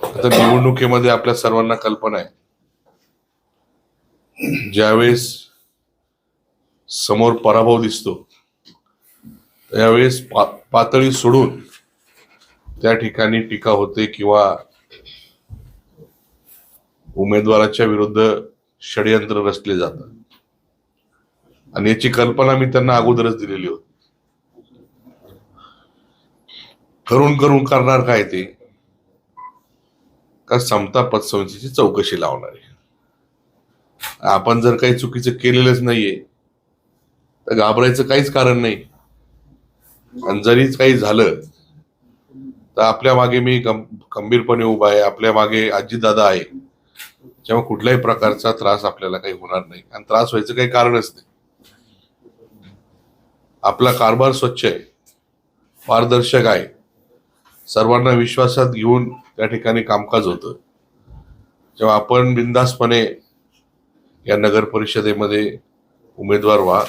आता निवडणुकीमध्ये आपल्या सर्वांना कल्पना आहे. ज्यावेळेस समोर पराभव दिसतो त्यावेळेस पा पातळी सोडून त्या ठिकाणी टीका होते किंवा उमेदवाराच्या विरुद्ध षडयंत्र रचले जातात. आणि याची कल्पना मी त्यांना अगोदरच दिलेली होती. करून करून करणार काय ते? का समता पतसंस्थेची चौकशी लावणार आहे? आपण जर काही चुकीचं केलेलंच नाहीये तर घाबरायचं काहीच कारण नाही. आणि जरीच काही झालं तर आपल्या मागे मी गं- खंबीरपणे उभा आहे आपल्या मागे आजीदादा आहे. त्यामुळे कुठल्याही प्रकारचा त्रास आपल्याला काही होणार नाही. आणि त्रास व्हायचं काही कारणच नाही. आपला कारभार स्वच्छ आहे. पारदर्शक आहे. सर्वांना विश्वासात घेऊन त्या ठिकाणी कामकाज होतं. जेव्हा आपण बिंदासपणे या नगर परिषदेमध्ये उमेदवार व्हा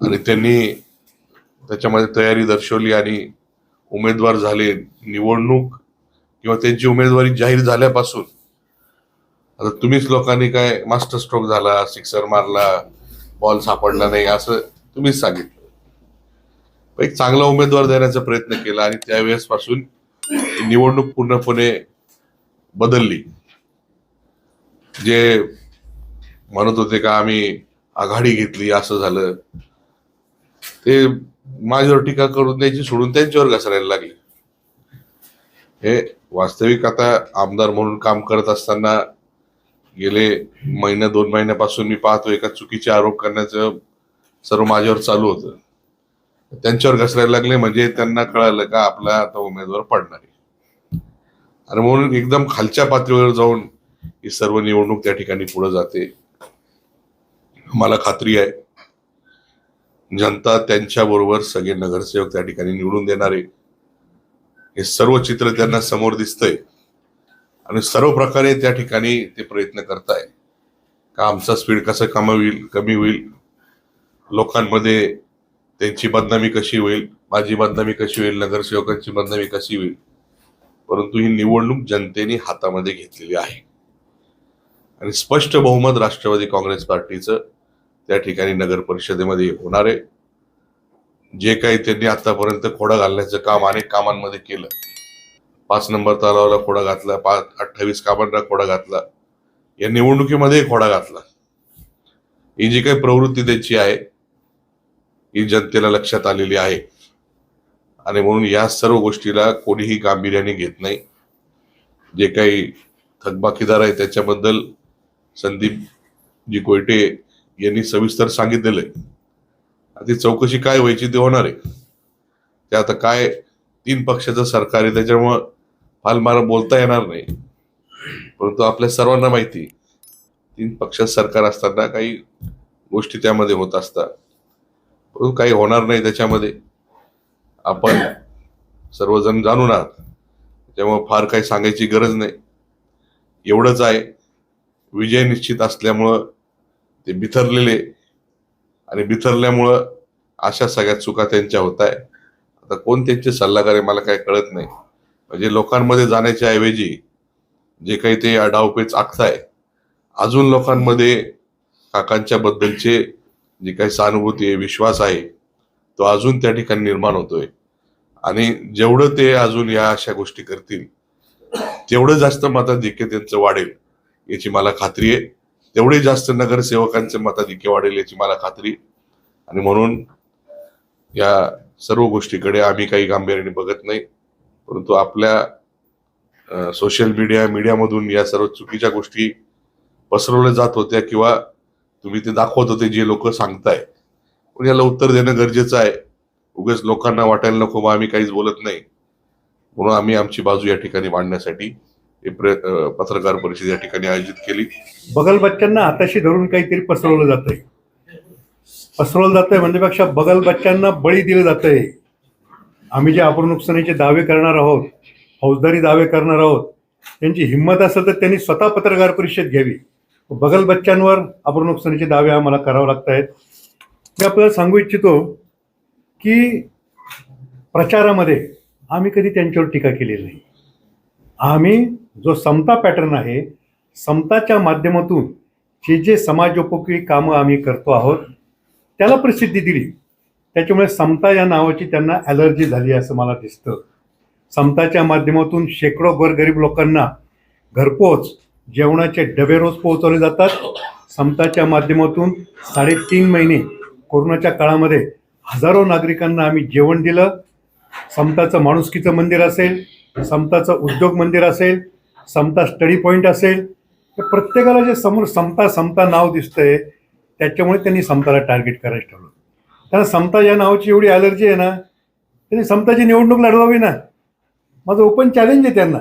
आणि त्यांनी त्याच्यामध्ये तयारी दर्शवली आणि उमेदवार झाले निवडणूक किंवा त्यांची उमेदवारी जाहीर झाल्यापासून आता तुम्हीच लोकांनी काय मास्टर स्ट्रोक झाला सिक्सर मारला बॉल सापडला नाही असं तुम्हीच सांगितलं. एक चांगला उमेदवार देण्याचा प्रयत्न केला आणि त्यावेळेस पासून निवडणूक पूर्णपणे बदलली. जे म्हणत होते का आम्ही आघाडी घेतली असं झालं. ते माझ्यावर टीका करून द्यायची सोडून त्यांच्यावर घसरायला लागले. हे वास्तविक आता आमदार म्हणून काम करत असताना गेले महिना दोन महिन्यापासून मी पाहतो एका चुकीचे आरोप करण्याचं सर्व माझ्यावर चालू होतं. त्यांच्यावर घसरायला लागले म्हणजे त्यांना कळालं का आपला आता उमेदवार पडणार आहे. आणि म्हणून एकदम खालच्या पातळीवर जाऊन ही सर्व निवडणूक त्या ठिकाणी पुढे जाते. मला खात्री आहे जनता त्यांच्या बरोबर सगळे नगरसेवक त्या ठिकाणी निवडून देणारे हे सर्व चित्र त्यांना समोर दिसतंय. आणि सर्व प्रकारे त्या ठिकाणी ते प्रयत्न करताय. का आमचा स्पीड कसं कमी होईल कमी होईल? लोकांमध्ये त्यांची बदनामी कशी होईल? माझी बदनामी कशी होईल? नगरसेवकांची बदनामी कशी होईल? परंतु ही निवडणूक जनतेने हातामध्ये घेतलेली आहे. आणि स्पष्ट बहुमत राष्ट्रवादी काँग्रेस पार्टीचं त्या ठिकाणी नगर परिषदेमध्ये होणार आहे. जे काही त्यांनी आतापर्यंत खोडा घालण्याचं काम अनेक कामांमध्ये केलं. पाच नंबर तलावाला खोडा घातला पाच अठ्ठावीस कामांना खोडा घातला. या निवडणुकीमध्ये खोडा घातला. ही जी काही प्रवृत्ती त्याची आहे ही जनतेला लक्षात आलेली आहे. आणि म्हणून या सर्व गोष्टीला कोणीही गांभीर्याने घेत नाही. जे काही थकबाकीदार आहे त्याच्याबद्दल संदीप जी कोयटे यांनी सविस्तर सांगितलेलं आहे. ती चौकशी काय व्हायची ते होणार आहे. ते आता काय तीन पक्षाचं सरकार आहे त्याच्यामुळं फाल मला बोलता येणार नाही. परंतु आपल्या सर्वांना माहिती तीन पक्षात सरकार असताना काही गोष्टी त्यामध्ये होत असतात. काही होणार नाही त्याच्यामध्ये. आपण सर्वजण जाणून आहात. त्यामुळे फार काही सांगायची गरज नाही. एवढंच आहे. विजय निश्चित असल्यामुळं ते बिथरलेले. आणि बिथरल्यामुळं अशा सगळ्या चुका त्यांच्या होत आहे आता कोण त्यांचे सल्लागार आहे मला काय कळत नाही. म्हणजे लोकांमध्ये जाण्याच्या ऐवजी जे काही ते अडावपेच आखताय. अजून लोकांमध्ये काकांच्या बद्दलचे जी काही सहानुभूती आहे विश्वास आहे तो अजून त्या ठिकाणी निर्माण होतोय आणि जेवढं ते अजून या अशा गोष्टी करतील तेवढं जास्त मताधिक्य त्यांचं वाढेल याची मला खात्री आहे तेवढे जास्त नगरसेवकांचे मताधिक्य वाढेल याची मला खात्री आहे. आणि म्हणून या सर्व गोष्टीकडे आम्ही काही गांभीर्याने बघत नाही परंतु आपल्या सोशल मीडिया मीडियामधून या सर्व चुकीच्या गोष्टी पसरवल्या जात होत्या किंवा तुम्ही ते दाखवत होते जे लोक सांगताय. पण याला उत्तर देणं गरजेचं आहे. उगेच लोकांना वाटायला नको मग आम्ही काहीच बोलत नाही. म्हणून आम्ही आमची बाजू या ठिकाणी मांडण्यासाठी पत्रकार परिषद या ठिकाणी आयोजित केली. बगल बच्चांना हाताशी धरून काहीतरी पसरवलं जातंय. पसरवलं जातंय म्हणण्यापेक्षा बगल बच्चांना बळी दिलं जातंय. आम्ही जे आपण नुकसानीचे दावे करणार आहोत फौजदारी दावे करणार आहोत त्यांची हिंमत असेल तर त्यांनी स्वतः पत्रकार परिषद घ्यावी. बगल बच्चांवर आपण नुकसानीचे दावे आम्हाला करावे लागत आहेत. मी आपल्याला सांगू इच्छितो की प्रचारामध्ये आम्ही कधी त्यांच्यावर टीका केलेली नाही. आम्ही जो समता पॅटर्न आहे समताच्या माध्यमातून जे जे समाजोपयोगी कामं आम्ही करतो आहोत त्याला प्रसिद्धी दिली. त्याच्यामुळे समता या नावाची त्यांना ॲलर्जी झाली असं मला दिसतं. समताच्या माध्यमातून शेकडो गोरगरीब लोकांना घरपोच जेवणाचे डबे रोज पोहोचवले जातात. समताच्या माध्यमातून साडेतीन महिने कोरोनाच्या काळामध्ये हजारो नागरिकांना आम्ही जेवण दिलं. समताचं माणुसकीचं मंदिर असेल समताचं उद्योग मंदिर असेल समता स्टडी पॉईंट असेल तर प्रत्येकाला जे समोर समता समता नाव दिसतंय त्याच्यामुळे त्यांनी समताला टार्गेट करायचं ठेवलं त्यांना समता या नावाची एवढी ॲलर्जी आहे ना त्यांनी समताची निवडणूक लढवावी ना. माझं ओपन चॅलेंज आहे त्यांना.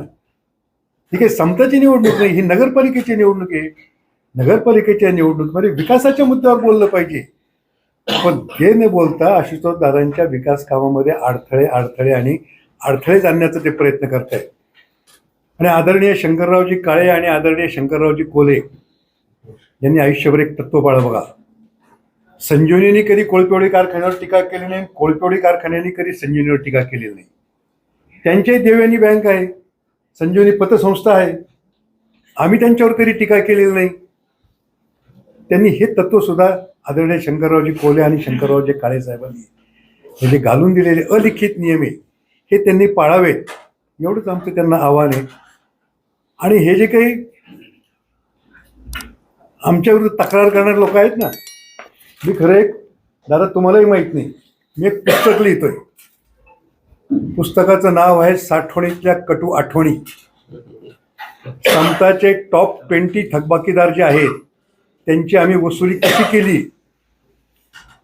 ठीक आहे समताची निवडणूक नाही ही नगरपालिकेची निवडणूक आहे. नगरपालिकेच्या निवडणुकीमध्ये म्हणजे विकासाच्या मुद्द्यावर बोललं पाहिजे. पण हे न बोलता आशुतोष दादांच्या विकास कामामध्ये अडथळे अडथळे आणि अडथळेच आणण्याचा ते प्रयत्न करत आहेत आणि आदरणीय शंकररावजी काळे आणि आदरणीय शंकररावजी कोले यांनी आयुष्यभर एक तत्व पाळलं बघा. संजीवनीने कधी कोळपेवडी कारखान्यावर टीका केली नाही कोळपेवडी कारखान्याने कधी संजीवनीवर टीका केलेली नाही. त्यांच्याही देवयानी बँक आहे. संजीवनी पतसंस्था आहे. आम्ही त्यांच्यावर कधी टीका केलेली नाही. त्यांनी हे तत्वसुद्धा आदरणीय शंकररावजी कोले आणि शंकररावजी काळे साहेबांनी हे जे घालून दिलेले अलिखित नियम आहे हे त्यांनी पाळावेत. एवढंच आमचं त्यांना आव्हान आहे. आणि हे जे काही आमच्याविरुद्ध तक्रार करणारे लोक आहेत ना मी खरं एक दादा तुम्हालाही माहीत नाही. मी एक पुस्तक लिहितोय. पुस्तकाचं नाव आहे साठवणीतल्या कटू आठवणी. समताचे टॉप ट्वेंटी थकबाकीदार जे आहेत त्यांची आम्ही वसुली कशी केली?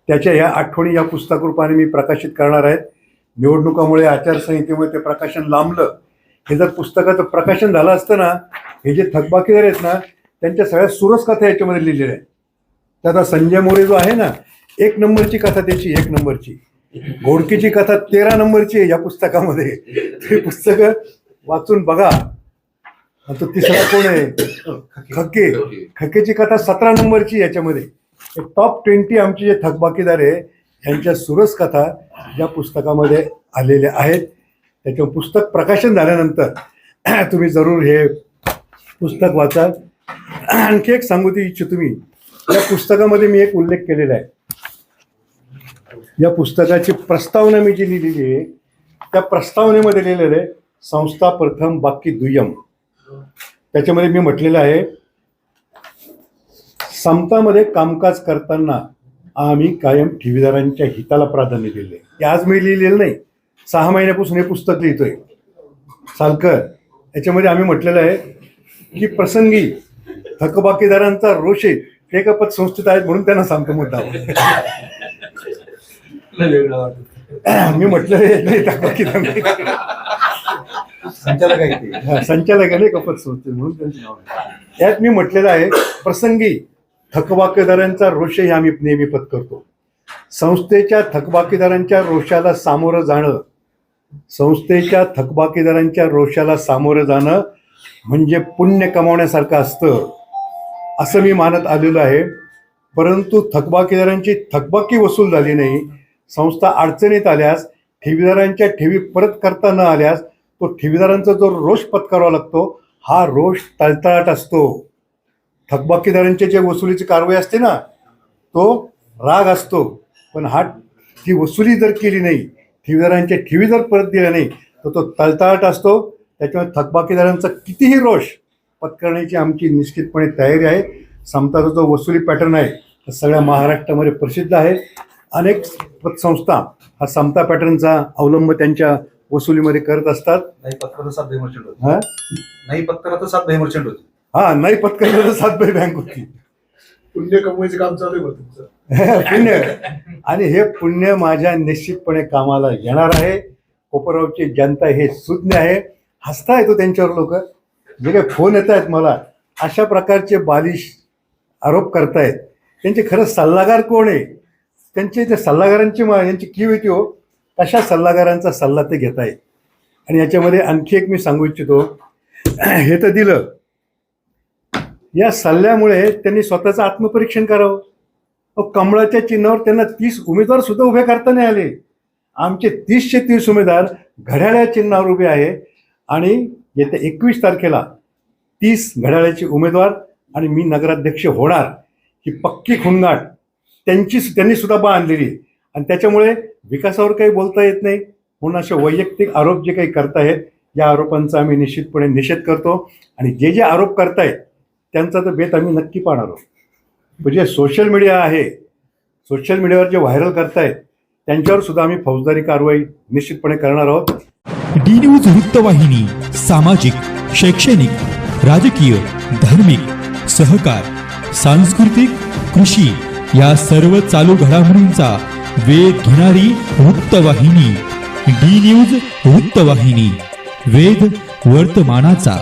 त्याच्या ह्या आठवणी या पुस्तक रूपाने मी प्रकाशित करणार आहेत निवडणुकामुळे आचारसंहितेमुळे ते प्रकाशन लांबलं. हे जर पुस्तकाचं प्रकाशन झालं असतं ना हे जे थकबाकीदार आहेत ना त्यांच्या सगळ्या सुरस कथा याच्यामध्ये लिहिलेल्या आहेत. तर संजय मोरे जो आहे ना एक नंबरची कथा त्याची एक नंबरची. घोडकीची कथा तेरा नंबरची आहे या पुस्तकामध्ये. ते पुस्तक वाचून बघा. आता तो तिसरा कोण आहे? खके खकेची कथा सतरा नंबरची याच्यामध्ये. टॉप ट्वेंटी आमचे जे थकबाकीदार आहे यांच्या सुरस कथा या पुस्तकामध्ये आलेल्या आहेत. त्याच्यावर पुस्तक प्रकाशन झाल्यानंतर तुम्ही जरूर हे पुस्तक वाचाल आणखी एक सांगू ती इच्छितो तुम्ही या पुस्तकामध्ये मी एक उल्लेख केलेला आहे. या पुस्तकाची प्रस्तावना मी जी लिहिलेली आहे त्या प्रस्तावनेमध्ये लिहिलेलं आहे संस्था प्रथम बाकी दुय्यम. त्याच्यामध्ये मी म्हटलेलं आहे समतामध्ये कामकाज करताना आम्ही कायम ठेवीदारांच्या हिताला प्राधान्य दिले. ते आज मी लिहिलेलं नाही. सहा महिन्यापासून हे पुस्तक लिहितोय. सालकर याच्यामध्ये आम्ही म्हटलेलं आहे की प्रसंगी थकबाकीदारांचा रोष आहे. ते का पतसंस्थेत आहेत म्हणून त्यांना सांगतो मुद्दा वेगळं वाटत मी म्हटलं नाही. संचालक आहे ते हा, संचालक आहे नाही का पतसंस्थे म्हणून त्यांचं नाव आहे. यात मी म्हटलेलं आहे प्रसंगी थकबाकीदारांचा रोषही आम्ही नेहमी पत्करतो संस्थेच्या थकबाकीदारांच्या रोषाला सामोरं जाणं संस्थेच्या थकबाकीदारांच्या रोषाला सामोरं जाणं म्हणजे पुण्य कमावण्यासारखं असतं असं मी मानत आलेलो आहे परंतु थकबाकीदारांची थकबाकी वसूल झाली नाही संस्था अडचणीत आल्यास ठेवीदारांच्या ठेवी परत करता न आल्यास तो ठेवीदारांचा जो रोष पत्करावा लागतो हा रोष तळतळाट असतो. थकबाकीदारांचे जे वसुलीची कारवाई असते ना तो राग असतो. पण हा ती वसुली जर केली नाही ठेवीदारांच्या ठेवी जर परत दिल्या नाही तर तो तळतळाट असतो. त्याच्यामुळे थकबाकीदारांचा कितीही रोष पत्करण्याची आमची निश्चितपणे तयारी आहे. समताचा जो वसुली पॅटर्न आहे सगळ्या महाराष्ट्रामध्ये प्रसिद्ध आहे. अनेक पतसंस्था हा समता पॅटर्नचा अवलंब त्यांच्या वसुलीमध्ये करत असतात. नाही पत्करात सात बाई मर्चंट होती. हा? नाही पत्करात सात बाई मर्चंट होती. हा नाही पत्करलं तर सातबाई बँक होती. पुण्य कमवायचं काम चालू आहे बा तुमचं. पुण्य. आणि हे पुण्य माझ्या निश्चितपणे कामाला येणार आहे. कोपरगावची जनता हे सुज्ञ आहे. हसता येतो त्यांच्यावर लोक. जे काही फोन येत आहेत मला अशा प्रकारचे बालिश आरोप करतायत. त्यांचे खरं सल्लागार कोण आहे? त्यांचे ज्या सल्लागारांची मा यांची की येते हो तशा सल्लागारांचा सल्ला ते घेत आहेत. आणि याच्यामध्ये आणखी एक मी सांगू इच्छितो. हे तर दिलं. या सल्ल्यामुळे त्यांनी स्वतःचं आत्मपरीक्षण करावं. अहो, कमळाच्या चिन्हावर त्यांना तीस उमेदवार सुद्धा उभे करता नाही आले. आमचे तीसशे तीस उमेदवार घड्याळ्या चिन्हावर उभे आहे. आणि येत्या एकवीस तारखेला तीस घड्याळ्याचे उमेदवार आणि मी नगराध्यक्ष होणार ही पक्की खुणगाट. त्यांची त्यांनी सुद्धा आणलेली आहे. आणि त्याच्यामुळे विकासावर काही बोलता येत नाही. म्हणून असे वैयक्तिक आरोप जे काही करतायत या आरोपांचा आम्ही निश्चितपणे निषेध करतो. आणि जे जे आरोप करतायत त्यांचा तर बेत आम्ही नक्की पाहणार आहोत. म्हणजे सोशल मीडिया आहे सोशल मीडियावर जे व्हायरल करतायत त्यांच्यावर सुद्धा आम्ही फौजदारी कारवाई निश्चितपणे करणार आहोत. डी न्यूज वृत्तवाहिनी सामाजिक शैक्षणिक राजकीय धार्मिक सहकार सांस्कृतिक कृषी या सर्व चालू घडामोडींचा वेध घेणारी वृत्तवाहिनी डी न्यूज वृत्तवाहिनी वेध वर्तमानाचा.